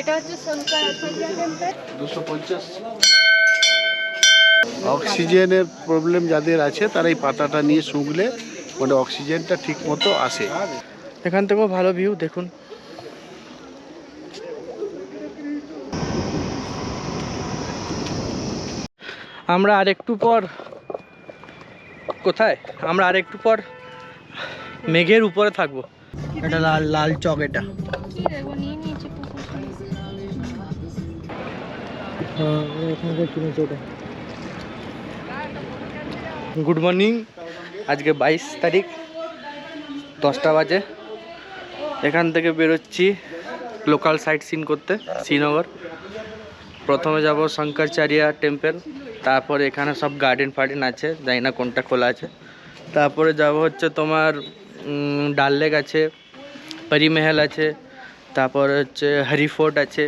এটা হচ্ছে অক্সিজেনের প্রবলেম যাদের আছে তারা এই পাতাটা নিয়ে শুকলে মানে অক্সিজেনটা ঠিক মতো আসে। এখান থেকেও ভালো ভিউ দেখুন। আমরা আর একটু পর কোথায়? আমরা আর একটু পর মেঘের উপরে থাকব। এটা লাল লাল চক এটা। Good morning. আজকে বাইশ তারিখ, দশটা বাজে। এখান থেকে বেরোচ্ছি লোকাল সাইট সিন করতে, শ্রীনগর। প্রথমে যাব শঙ্করচারিয়া টেম্পল, তারপরে এখানে সব গার্ডেন ফার্ডেন আছে, জানি না কোনটা খোলা আছে। তারপরে যাব হচ্ছে তোমার ডাল লেক আছে, পরিমহল আছে, তারপরে হচ্ছে হরিফোর্ট আছে।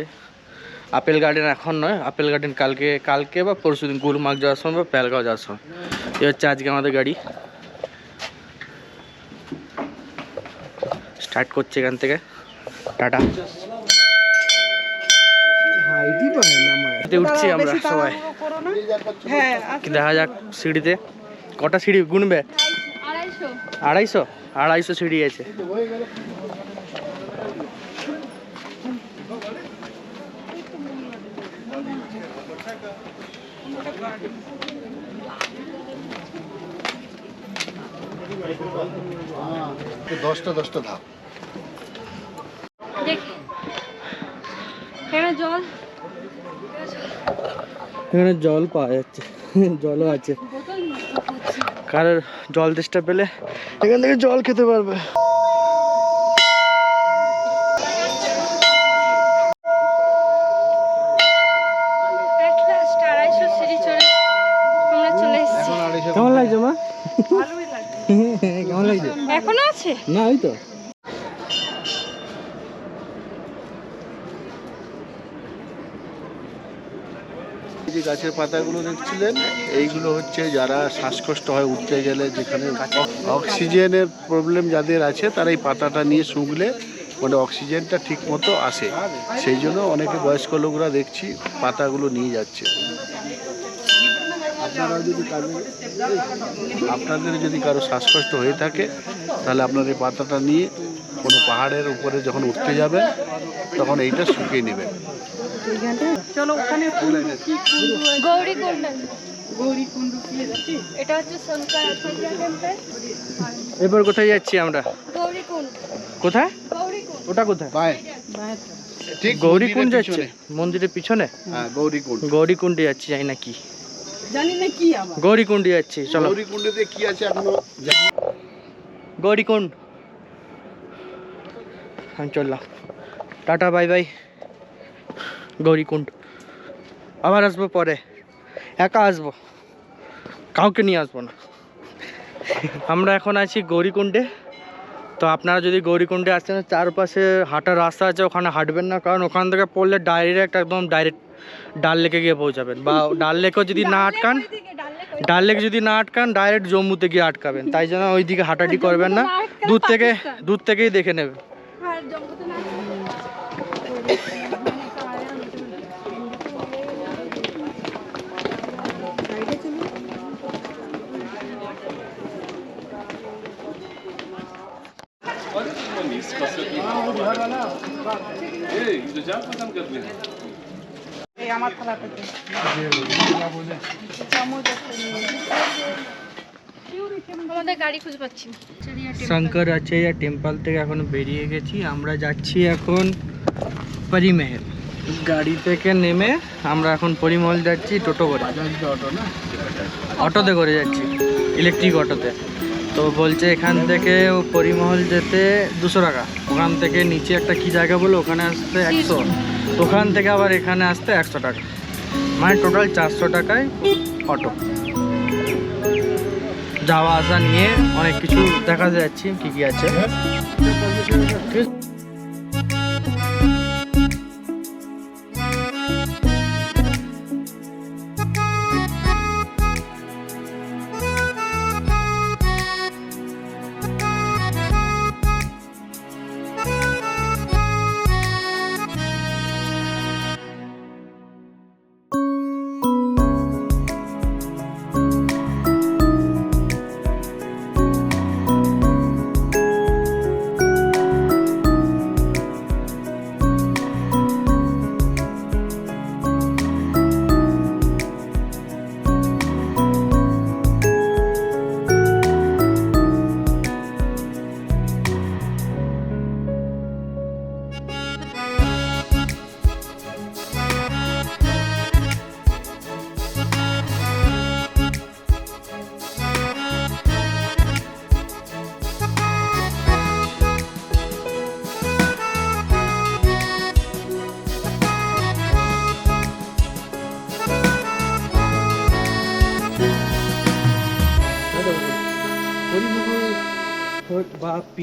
আপেল গার্ডেন এখন নয় আপেল গার্ডেন কালকে কালকে বা পরশু দিন গুলমার্গ যাওয়ার সময় বা পেলগাঁও যাওয়ার সময়। এই হচ্ছে আজকে আমাদের গাড়ি। স্টার্ট করছে এখান থেকে। টাটা। উঠছি আমরা সবাই। কি দেখা যাক সিঁড়িতে। কটা সিঁড়ি গুনবে? আড়াইশো। আড়াইশো? আড়াইশো সিঁড়ি আছে। দশটা দশটা ধাপ। এখানে জল। এখানে জল পাওয়া যাচ্ছে। জলও আছে। কারোর জল তেষ্টা পেলে এখান থেকে জল খেতে পারবে। গাছের পাতাগুলো দেখছিলেন? এইগুলো হচ্ছে যারা শ্বাসকষ্ট হয়, উঠতে গেলে যেখানে অক্সিজেনের প্রবলেম যাদের আছে, তারা এই পাতাটা নিয়ে শুকলে মানে অক্সিজেনটা ঠিক মতো আসে। সেই জন্য অনেকে বয়স্ক লোকরা দেখছি পাতাগুলো নিয়ে যাচ্ছে। আপনাদের যদি কারও শ্বাসকষ্ট হয়ে থাকে, তাহলে আপনার এই পাতাটা নিয়ে কোনো পাহাড়ের উপরে যখন উঠতে যাবেন, তখন এইটা শুকিয়ে নেবেন। গৌরীকুণ্ড গৌরীকুণ্ড এটা হচ্ছে শঙ্কর টেম্পল এবার কোথায় যাচ্ছি আমরা? কোথায়? ওটা কোথায়? ঠিক গৌরীকুণ্ড যাচ্ছে? মন্দিরের পিছনে? হ্যাঁ গৌরীকুণ্ড গৌরীকুণ্ডে যাচ্ছি জানি না কি। জানি না কি আবার গৌরীকুণ্ডে যাচ্ছি চলো। গৌরীকুণ্ডেতে কি আছে এখনও গৌরীকুণ্ড আমি চললাম টাটা বাই বাই। গৌরীকুণ্ড। আবার আসব পরে। একা আসব। কাউকে নিয়ে আসব না। আমরা এখন আছি গৌরীকুণ্ডে। তো আপনারা যদি গৌরীকুণ্ডে আসেন চারপাশে হাঁটার রাস্তা আছে ওখানে হাঁটবেন না। কারণ ওখান থেকে পড়লে ডাইরেক্ট একদম ডাইরেক্ট ডাল লেকে গিয়ে পৌঁছাবেন। বা ডাল লেকেও যদি না আটকান ডাল লেক যদি না আটকান ডাইরেক্ট জম্মুতে গিয়ে আটকাবেন। তাই জন্য ওই দিকে হাঁটাহাঁটি করবেন না। দূর থেকে দূর থেকেই দেখে নেবেন আমার দে। আমাদের গাড়ি খুঁজে পাচ্ছি শঙ্কর আচার্য টেম্পল থেকে এখন বেরিয়ে গেছি। আমরা যাচ্ছি এখন পরিমহল গাড়ি থেকে নেমে আমরা এখন পরিমহল যাচ্ছি টোটো করে। অটোতে করে যাচ্ছি ইলেকট্রিক অটোতে। তো বলছে এখান থেকে পরিমহল যেতে দুশো টাকা। ওখান থেকে নিচে একটা কি জায়গা বলে ওখানে আসতে একশো। ওখান থেকে আবার এখানে আসতে একশো টাকা। মানে টোটাল চারশো টাকায় অটো। যাওয়া আসা নিয়ে অনেক কিছু দেখা যাচ্ছে, কি কি আছে।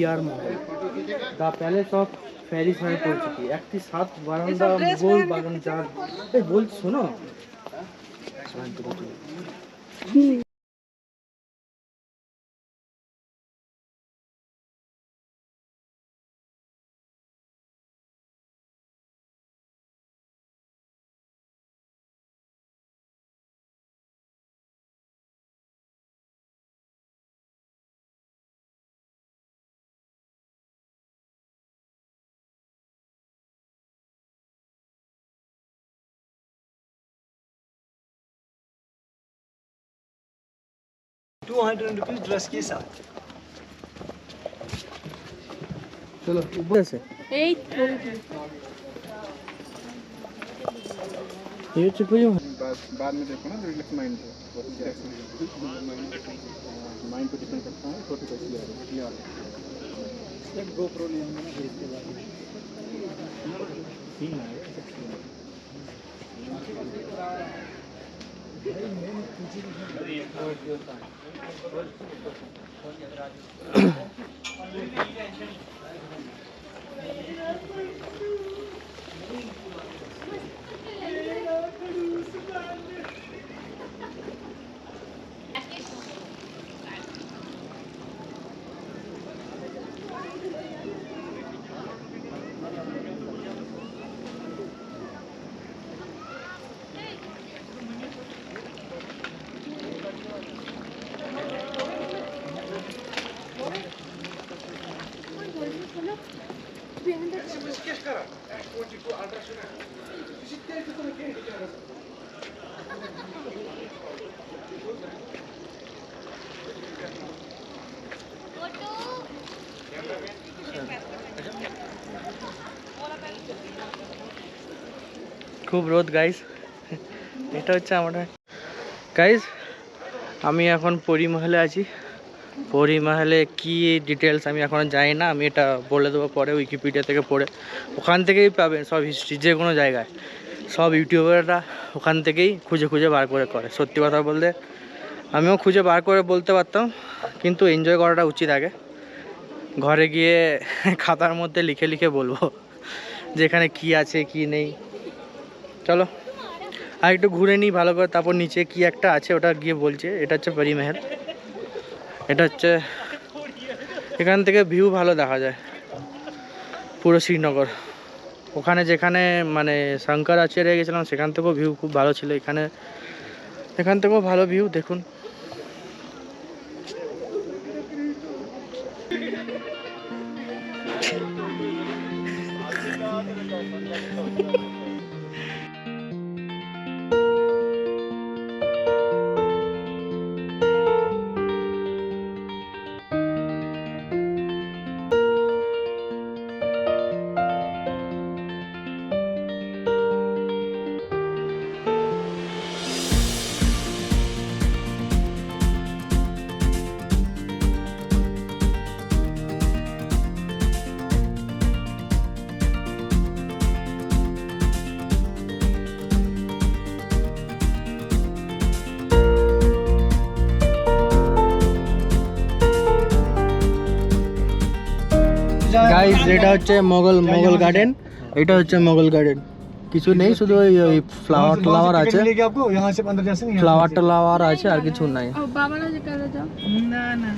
Peer Mahal the palace of Paris নামে পরিচিত একটি সাত বারান্দা মোগল বাগান যার टू हंड्रेड रुपीज़ ड्रेस के साथ। चलो ऊपर से ये तो चुप ही बाद में देखो ना रिलैक्स माइंड माइंड पे डिपेंड करता है छोटे कैसी आ रही है गोप्रो लिया मैंने इसके बाद तीन है Thank you. খুব রোদ গাইস এটা হচ্ছে আমরা গাইস আমি এখন পরিমহলে আছি। পরিমহলে কি ডিটেলস আমি এখনও জানি না, আমি এটা বলে দেবো পরে উইকিপিডিয়া থেকে পড়ে। ওখান থেকেই পাবেন সব হিস্ট্রি যে কোনো জায়গায়। সব ইউটিউবাররা ওখান থেকেই খুঁজে খুঁজে বার করে করে, সত্যি কথা বলতে। আমিও খুঁজে বার করে বলতে পারতাম, কিন্তু এনজয় করাটা উচিত আগে। ঘরে গিয়ে খাতার মধ্যে লিখে লিখে বলব, যেখানে কি আছে, কি নেই। চলো আর একটু ঘুরে নিই ভালো করে, তারপর নিচে কি একটা আছে ওটা গিয়ে বলছে, এটা হচ্ছে পরিমহল। এটা হচ্ছে, এখান থেকে ভিউ ভালো দেখা যায়, পুরো শ্রীনগর। ওখানে যেখানে মানে শঙ্কর আচার্য গেছিলাম, সেখান থেকেও ভিউ খুব ভালো ছিল এখানে। এখান থেকেও ভালো ভিউ দেখুন। গাইস এটা হচ্ছে মোগল মোগল গার্ডেন এটা হচ্ছে মোগল গার্ডেন কিছু নেই শুধু ওই ওই ফ্লাওয়ার ফ্লাওয়ার আছে आपको यहाँ से अंदर जा सकते ফ্লাওয়ার টাওয়ার আছে আর কিছু নাই ও বাবারা যে কাজে যাও না না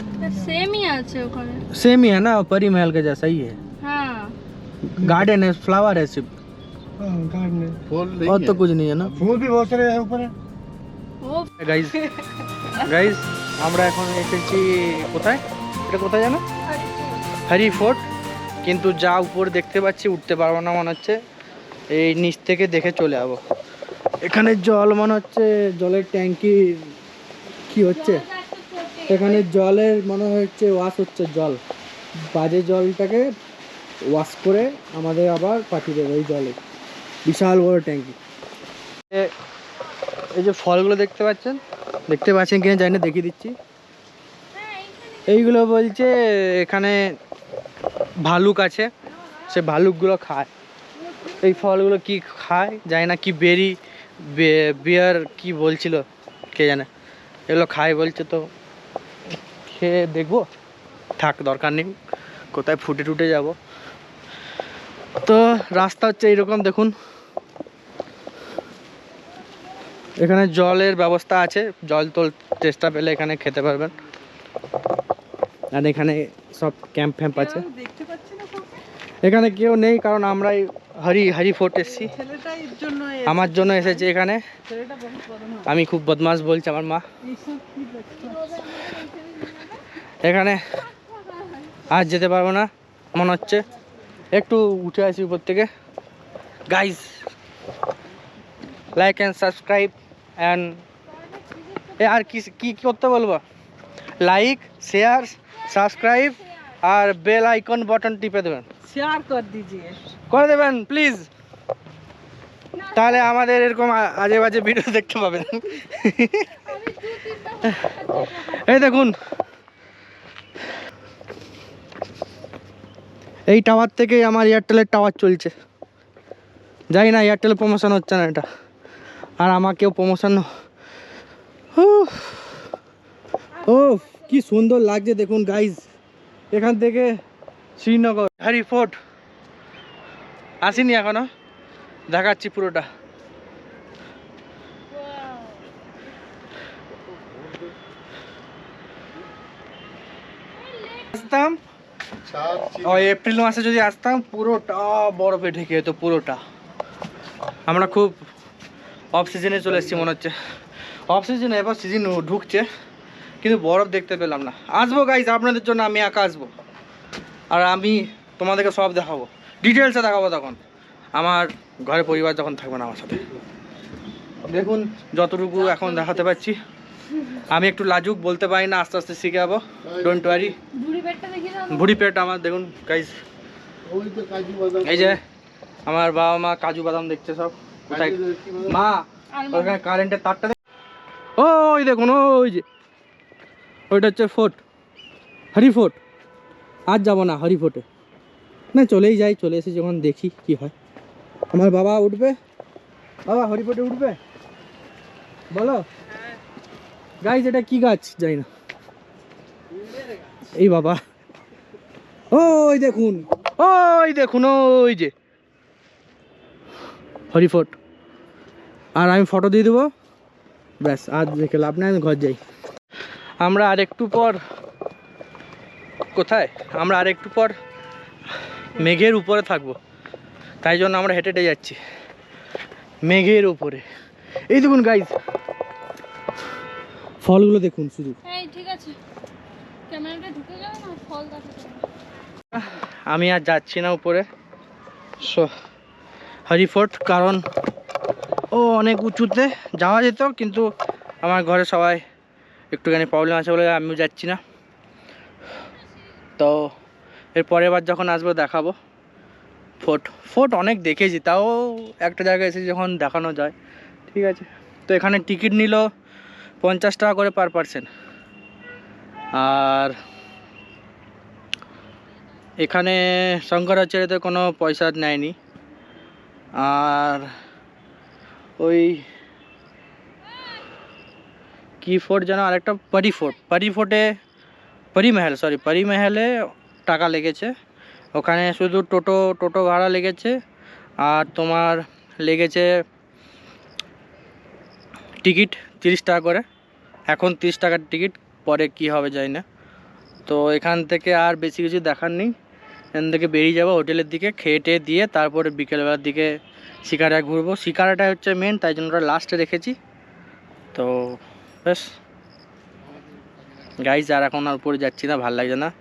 সেমই আছে ওখানে सेम ही है ना परी महल के जैसा ही है হ্যাঁ गार्डन है फ्लावर है सिर्फ फूल और नहीं तो है। कुछ नहीं है ना फूल भी बहुत सारे हैं ऊपर ও গাইজ গাইজ আমরা এখন এসেছি কোথায় এটা কোথায় জানো হ্যারি ফোর্ট কিন্তু যা উপরে দেখতে পাচ্ছি উঠতে পারব না মনে হচ্ছে। এই নিচ থেকে দেখে চলে যাব। এখানে জল মনে হচ্ছে, জলের ট্যাঙ্কি কি হচ্ছে? এখানে জলের মনে হচ্ছে ওয়াশ হচ্ছে জল। বাজে জলটাকে ওয়াশ করে আমাদের আবার পাঠিয়ে দেবে এই জলে। বিশাল বড় ট্যাঙ্কি। এই যে ফলগুলো দেখতে পাচ্ছেন? দেখতে পাচ্ছেন কিনা জানি না, দেখিয়ে দিচ্ছি। এইগুলো বলছে এখানে ভালুক আছে, সে ভালুকগুলো খায়। এই ফলগুলো কি খায় জানি না, কি বেরি বিয়ার কি বলছিল, কে জানে। এগুলো খায় বলছে তো, খেয়ে দেখব। থাক, দরকার নেই, কোথায় ফুটে টুটে যাব। তো রাস্তা হচ্ছে এইরকম, দেখুন। এখানে জলের ব্যবস্থা আছে, জল তোল চেষ্টা পেলে এখানে খেতে পারবেন। আর এখানে সব ক্যাম্প ফ্যাম্প আছে কেউ দেখতে পাচ্ছি না কাউকে? এখানে কেউ নেই কারণ আমরাই হরি হরি ফোর্ট এসছি। আমার জন্য এসেছে এখানে। আমি খুব বদমাস বলছি আমার মা? এখানে আজ যেতে পারব না মনে হচ্ছে। একটু উঠে আসি উপর থেকে। Guys like and subscribe and এ আর কি কী কি করতে বলব? লাইক শেয়ার সাবস্ক্রাইব আর বেল আইকন বাটন টিপে দেবেন। শেয়ার কর দিজিয়ে করে দেবেন প্লিজ তাহলে আমাদের এরকম আজে বাজে ভিডিও দেখতে পাবেন। এই দেখুন। এই টাওয়ার থেকেই আমার এয়ারটেলের টাওয়ার চলছে। যাই না এয়ারটেল প্রমোশন হচ্ছে না এটা। আর আমাকেও প্রমোশন ও কি সুন্দর লাগছে দেখুন গাইজ এখান থেকে শ্রীনগর। Harry fort. আসিনি এখনও। দেখাচ্ছি পুরোটা। আসতাম? এপ্রিল মাসে যদি আসতাম পুরোটা বরফে ঢেকে যেত পুরোটা। আমরা খুব অফ সিজনে চলে এসেছি মনে হচ্ছে। অফ সিজনে এবার সিজন ঢুকছে কিন্তু বরফ দেখতে পেলাম না। আসব গাইজ আপনাদের জন্য আমি একা আসব। আর আমি তোমাদেরকে সব দেখাবো। ডিটেলসে দেখাবো তখন। আমার ঘরে পরিবার যখন থাকবে না আমার সাথে। দেখুন যতটুকু এখন দেখাতে পাচ্ছি। আমি একটু লাজুক বলতে পারি না আস্তে আস্তে শিখে যাব ডোন্ট ওয়ারি বুড়ি পেটটা ভুড়ি পেট আমার দেখুন গাইজ এই যে আমার বাবা মা কাজু বাদাম দেখছে সব। কোথায়? মা ওখানে কারেন্টের তারটা দেখ ওই দেখুন ওই যে। ওইটা হচ্ছে ফোর্ট। হরি ফোর্ট। আজ যাব না, হরি ফোর্টে না, চলেই যাই, চলে এসে যখন দেখি কি হয়। আমার বাবা উঠবে। বাবা, হরি ফোর্টে উঠবে? বলো। গাইজ এটা কি গাছ? যাই না। এই বাবা। ওই দেখুন ওই দেখুন, ওই যে। হরিফোর্ট আর আমি ফটো দিয়ে দেবো। ব্যাস, আর দেখে লাভ নেই, আমি ঘর যাই। আমরা আর একটু পর কোথায়? আমরা আর একটু পর মেঘের উপরে থাকব। তাই জন্য আমরা হেঁটে হেঁটে যাচ্ছি। মেঘের উপরে। এই দেখুন গাইজ ফলগুলো দেখুন শুধু। ঠিক আছে। ক্যামেরাটা ঢুকে যাবে না? ফল আমি আর যাচ্ছি না উপরে। সো হরিফোর্ট কারণ ও অনেক উঁচুতে যাওয়া যেত কিন্তু আমার ঘরে সবাই একটুখানি প্রবলেম আছে বলে আমিও যাচ্ছি না। তো এর পরের বার যখন আসব দেখাবো। ফোর্ট ফোর্ট অনেক দেখেছি, তাও একটা জায়গায় এসে যখন দেখানো যায়। ঠিক আছে? তো এখানে টিকিট নিল পঞ্চাশ টাকা করে পার পার্সেন্ট আর এখানে শঙ্করাচার্যতে কোনো পয়সা নেয়নি। আর ওই কি ফোর্ট যেন আরেকটা পরি ফোর্ট পরি ফোর্টে পরিমহল সরি পরিমহলে টাকা লেগেছে। ওখানে শুধু টোটো টোটো ভাড়া লেগেছে। আর তোমার লেগেছে টিকিট তিরিশ টাকা করে। এখন তিরিশ টাকার টিকিট, পরে কি হবে জানি না। তো এখান থেকে আর বেশি কিছু দেখার নেই। এখান থেকে বেরিয়ে যাব হোটেলের দিকে, খেয়ে টেয়ে দিয়ে তারপরে বিকেলবেলার দিকে শিকারা ঘুরবো। শিকারাটা হচ্ছে মেন তাই জন্য ওটা লাস্টে রেখেছি। তো বেশ গাইজ আর এখন আর উপরে যাচ্ছি না ভালো লাগছে না।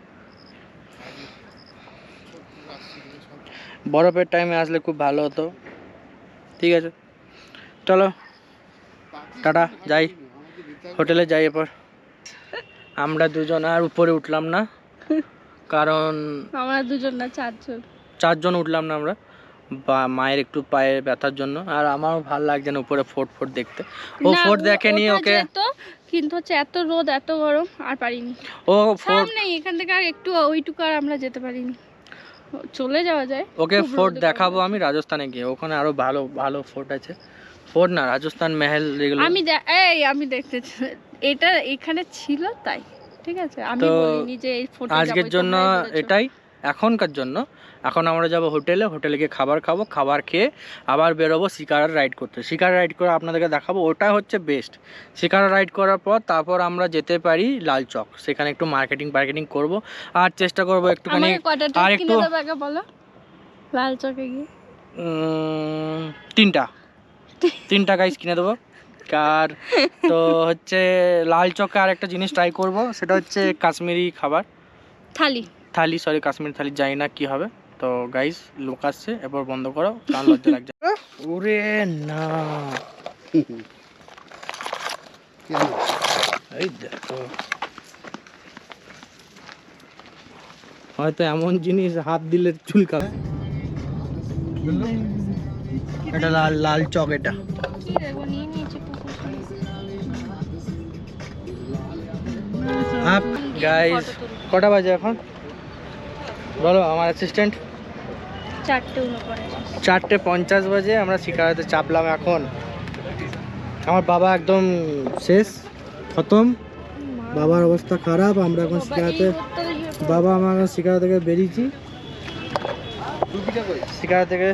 বরফের টাইমে আসলে খুব ভালো হতো। ঠিক আছে। চলো। টাটা যাই। হোটেলে যাই এরপর। আমরা দুজন আর উপরে উঠলাম না। কারণ আমরা দুজন না চারজন। চারজন উঠলাম না আমরা। বা মায়ের একটু পায়ে ব্যথার জন্য। আর আমারও ভালো লাগছে না উপরে ফোর্ট ফোর্ট দেখতে। ও ফোর্ট ও- দেখেনি ওকে। কিন্তু হচ্ছে এত রোদ এত গরম আর পারিনি। ও ফোর্ট সামনে এখান থেকে আর একটু ওইটুকু আর আমরা যেতে পারিনি। চলে যাওয়া যায় ওকে ফোর্ট দেখাবো আমি রাজস্থানে গিয়ে। ওখানে আরও ভালো ভালো ফোর্ট আছে। ফোর্ট না রাজস্থান মেহেল এগুলো আমি এই আমি দেখতে এটা এখানে ছিল তাই ঠিক আছে? আমি বলিনি যে এই ফটো আজকের জন্য এটাই এখনকার জন্য। এখন আমরা যাব হোটেলে হোটেলে গিয়ে খাবার খাব খাবার খেয়ে আবার বেরোবো শিকারা রাইড করতে। শিকারা রাইড করে আপনাদেরকে দেখাবো ওটা হচ্ছে বেস্ট শিকারা রাইড করার পর তারপর আমরা যেতে পারি লালচক। সেখানে একটু মার্কেটিং মার্কেটিং করব। আর চেষ্টা করব একটুখানি আর একটু কিনে আগে বলো? লাল চকে গিয়ে তিনটা। তিনটা গাইস কিনে দেবো। আর তো হচ্ছে লাল চকে আর একটা জিনিস ট্রাই করব সেটা হচ্ছে কাশ্মীরি খাবার। থালি। থালি সরি কাশ্মীরি থালি জানি না কি হবে। তো গাইস লোক আসছে এবার বন্ধ করো কারণ লজ্জা লাগছে। ওরে না। এই দেখো। হয়তো এমন জিনিস হাত দিলে চুলকাবে। এটা লাল লাল চক এটা। গাইস কটা বাজে এখন? বলো আমার অ্যাসিস্ট্যান্ট চারটে পঞ্চাশ বাজে আমরা শিকারাতে চাপলাম এখন। আমার বাবা একদম শেষ খতম। বাবার অবস্থা খারাপ আমরা এখন শিকারাতে বাবা আমার এখন শিকারা থেকে বেরিয়েছি। শিকারা থেকে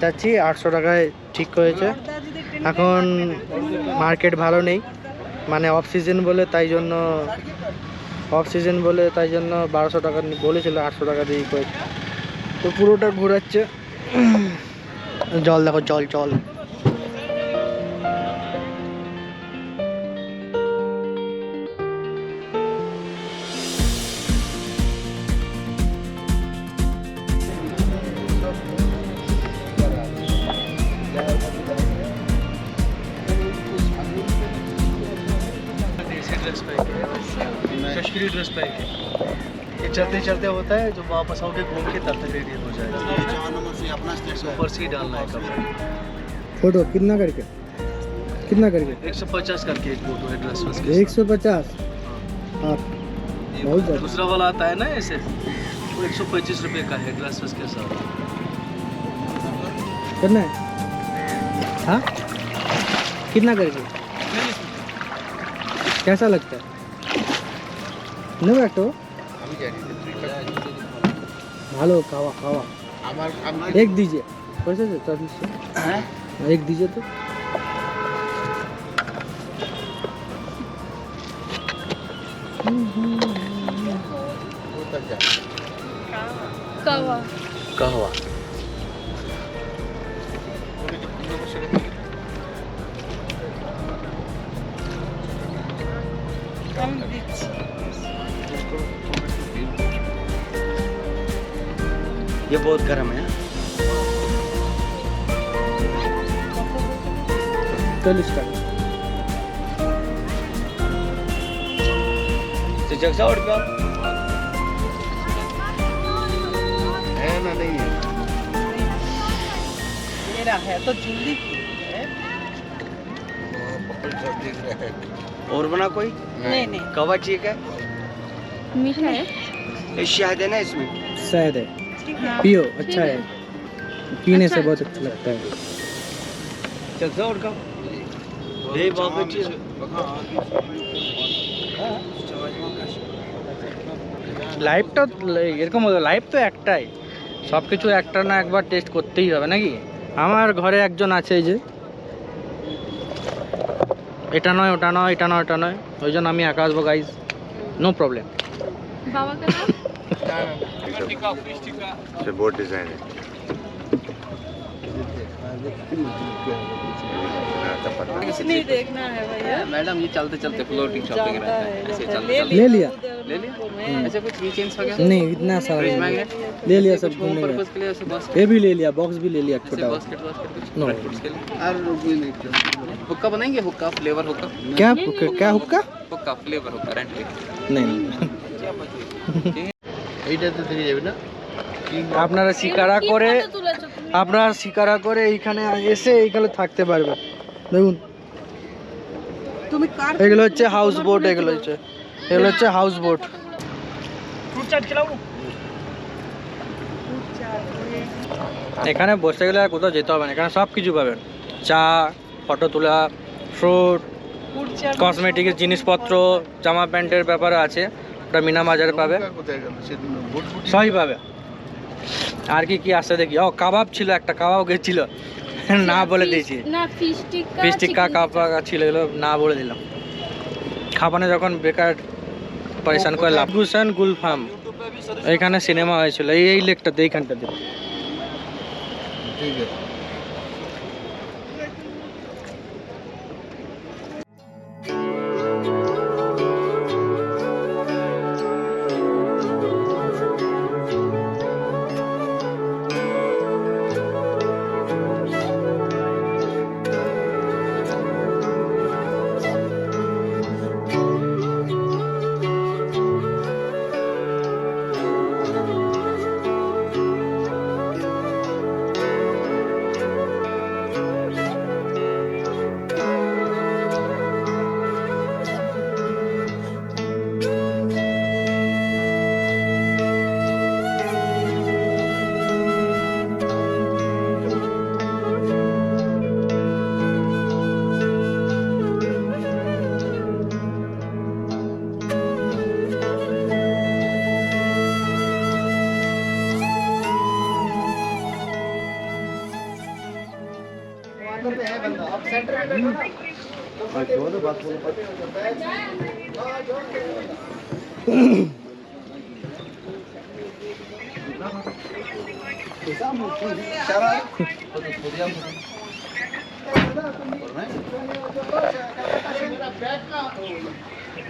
যাচ্ছি আটশো টাকায় ঠিক হয়েছে। এখন মার্কেট ভালো নেই মানে অফ সিজন বলে তাই জন্য অফ সিজন বলে তাই জন্য বারোশো টাকা বলেছিল আটশো টাকা দিয়ে করেছে। তো পুরোটা ঘোরাচ্ছে। জল দেখো জল জল। होता है जब वापस आओगे घूम के तब तक रेडी हो जाएगा। ऊपर से ही डालना है कपड़ा। फ़ोटो कितना करके? कितना करके? एक सौ पचास करके एक फ़ोटो है ड्रेस बस एक सौ पचास? आप बहुत ज़्यादा। दूसरा वाला आता है ना ऐसे वो एक सौ पच्चीस रुपये का है ड्रेस बस के साथ। करना है? हाँ? कितना करके? कैसा लगता है? নো একটু ভালো খাওয়া খাওয়া আমার আমি এক দিজে করেছে তো চল্লিশ হ্যাঁ এক দিজে তো কাওয়া कहवा আমি দিচ্ছি ये बहुत गर्म है। तो जग उठ है ना नहीं है। मेरा है तो जल्दी हाँ, और बना कोई? नहीं नहीं। कवा ठीक है? मीठा है। शायद है ना इसमें। शायद है। पियो अच्छा है पीने से अच्छा है। बहुत अच्छा लगता है जगसा उठ गया ये बहुत अच्छी লাইফটা এরকম হলো লাইফ তো একটাই সব কিছু একটা না একবার টেস্ট করতেই হবে নাকি আমার ঘরে একজন আছে এই যে এটা নয় ওটা নয় এটা নয় ওটা নয় ওই জন্য আমি একা আসবো গাইজ নো প্রবলেম বাবাকে নাম हाँ। से बहुत डिज़ाइन है। नहीं देखना है भैया। मैडम ये चलते चलते फ्लोटिंग शॉप ऐसे चलते ले लिया। ले लिया? हम्म। ऐसे कुछ वीकेंड्स वगैरह नहीं इतना सारा ले लिया सब घूमने के। लिए ये भी ले लिया बॉक्स भी ले लिया छोटा। तो। हुक्का बनाएँगे? हुक्का फ्लेवर हुक्का? क्या क्या हुक्का? हुक्का फ्लेवर हुक्का रेंट नहीं। এইটাতে থেকে যাবে না? আপনারা শিকারা করে আপনারা শিকারা করে এইখানে এসে এইখানে থাকতে পারবেন দেখুন। এগুলো হচ্ছে হাউস বোট এগুলো হচ্ছে। এগুলো হচ্ছে হাউস বোট এখানে বসে গেলে আর কোথাও যেতে হবে না। এখানে সব কিছু পাবেন। চা ফটো তোলা ফ্রুট কসমেটিকের জিনিসপত্র জামা প্যান্টের ব্যাপারে আছে। ওটা মিনা বাজারে পাবে। কোথায় গেল? সেদিন ভুটভুটি সবই পাবে। আর কি কি আছে দেখি। ও কাবাব ছিল একটা কাবাব গেছিল। না বলে দিয়েছি। না ফিশ টিক্কা কাবাব ছিল এগুলো না বলে দিলাম। খাবানে যখন বেকার পরেশান করে লাভ গুলশান গুলফাম। এখানে সিনেমা হয়েছিল। এই এই লেকটাতে এইখানটাতে। ঠিক আছে।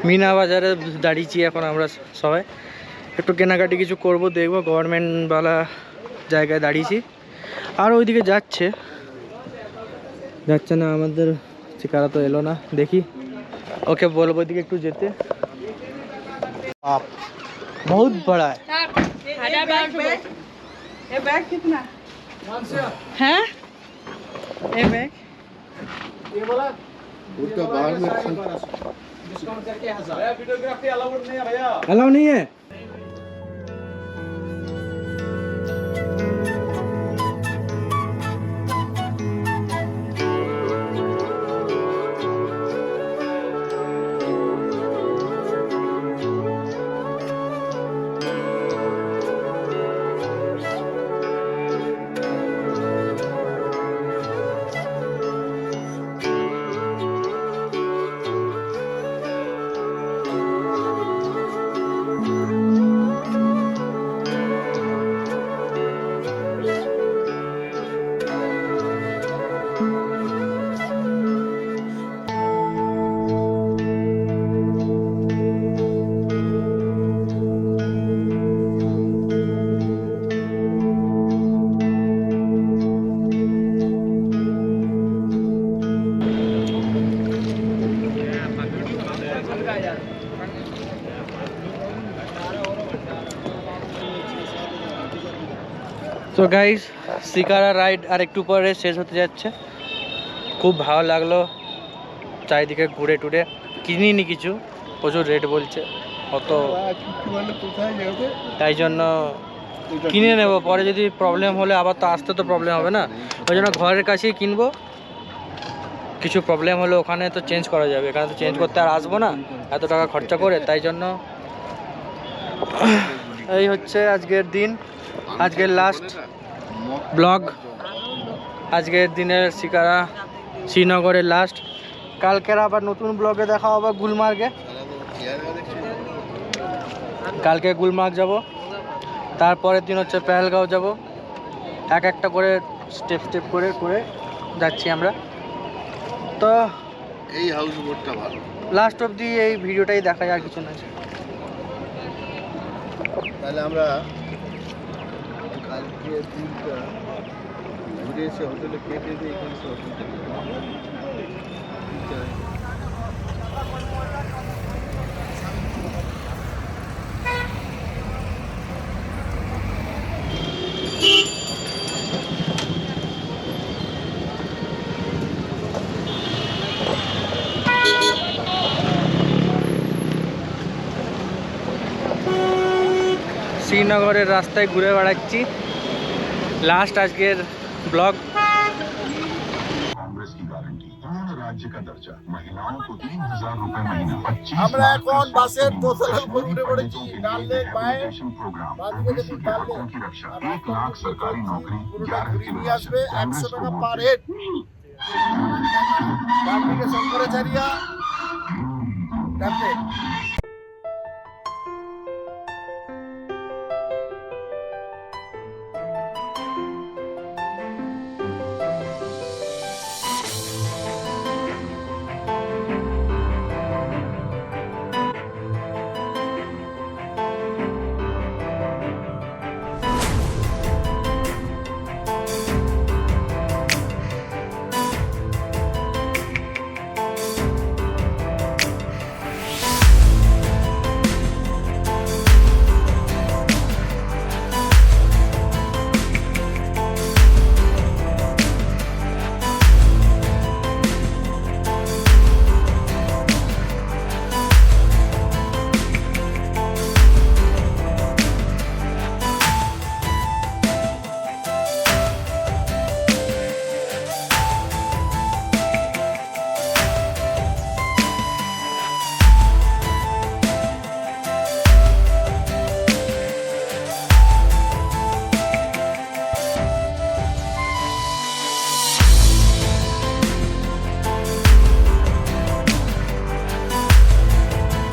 মিনা বাজারে দাঁড়িয়েছি এখন আমরা সবাই। একটু কেনাকাটি কিছু করব, দেখব। গভর্নমেন্টওয়ালা জায়গায় দাঁড়িয়েছি। আর ওইদিকে যাচ্ছে। যাচ্ছে না আমাদের শিকারা তো এলো না দেখি ওকে বলবো ওইদিকে একটু যেতে বাপ বহুত বড়া है হাজার বারোশো ये बैग कितना है ये बैग उसका बाहर में अलाउ नहीं है তো গাইস শিকারা রাইড আর একটু পরে শেষ হতে যাচ্ছে। খুব ভালো লাগল চারিদিকে ঘুরে টুরে। কিনিনি কিছু, প্রচুর রেট বলছে। অত তাই জন্য কিনে নেব। পরে যদি প্রবলেম হলে আবার তো আসতে তো প্রবলেম হবে না। ওই জন্য ঘরের কাছেই কিনবো। কিছু প্রবলেম হলে ওখানে তো চেঞ্জ করা যাবে। এখানে তো চেঞ্জ করতে আর আসব না। এত টাকা খরচা করে, তাই জন্য এই হচ্ছে আজকের দিন। আজকের লাস্ট ব্লগ। আজকের দিনের শিকারা শ্রীনগরের লাস্ট কালকের আবার নতুন ব্লগে দেখা হবে গুলমার্গে। কালকে গুলমার্গ যাব। তারপরের দিন হচ্ছে পেহেলগাঁও যাব। এক একটা করে স্টেপ স্টেপ করে করে যাচ্ছি আমরা। তো এই হাউস বোটটা ভালো। লাস্ট অবধি এই ভিডিওটাই দেখা যায় আর কিছু না। তাহলে আমরা দিনটা ঘুরে এসে হোটেলে দিয়ে এখানে শ্রীনগরের রাস্তায় ঘুরে বেড়াচ্ছি। লাস্ট আজকের ব্লগ कांग्रेस की गारंटी पूर्ण राज्य का दर्जा महिलाओं को तीन हजार रूपए महीना पच्चीस আমরা এখন বাসের দোতলার উপর উঠে পড়েছি ডাল লেক বায়ে प्रोग्राम বাদিকে पुलिस দেখুন के ডাল ग्राहकों লেক की रक्षा আর एक लाख सरकारी नौकरी পুরোটা ग्यारह ঘুরিয়ে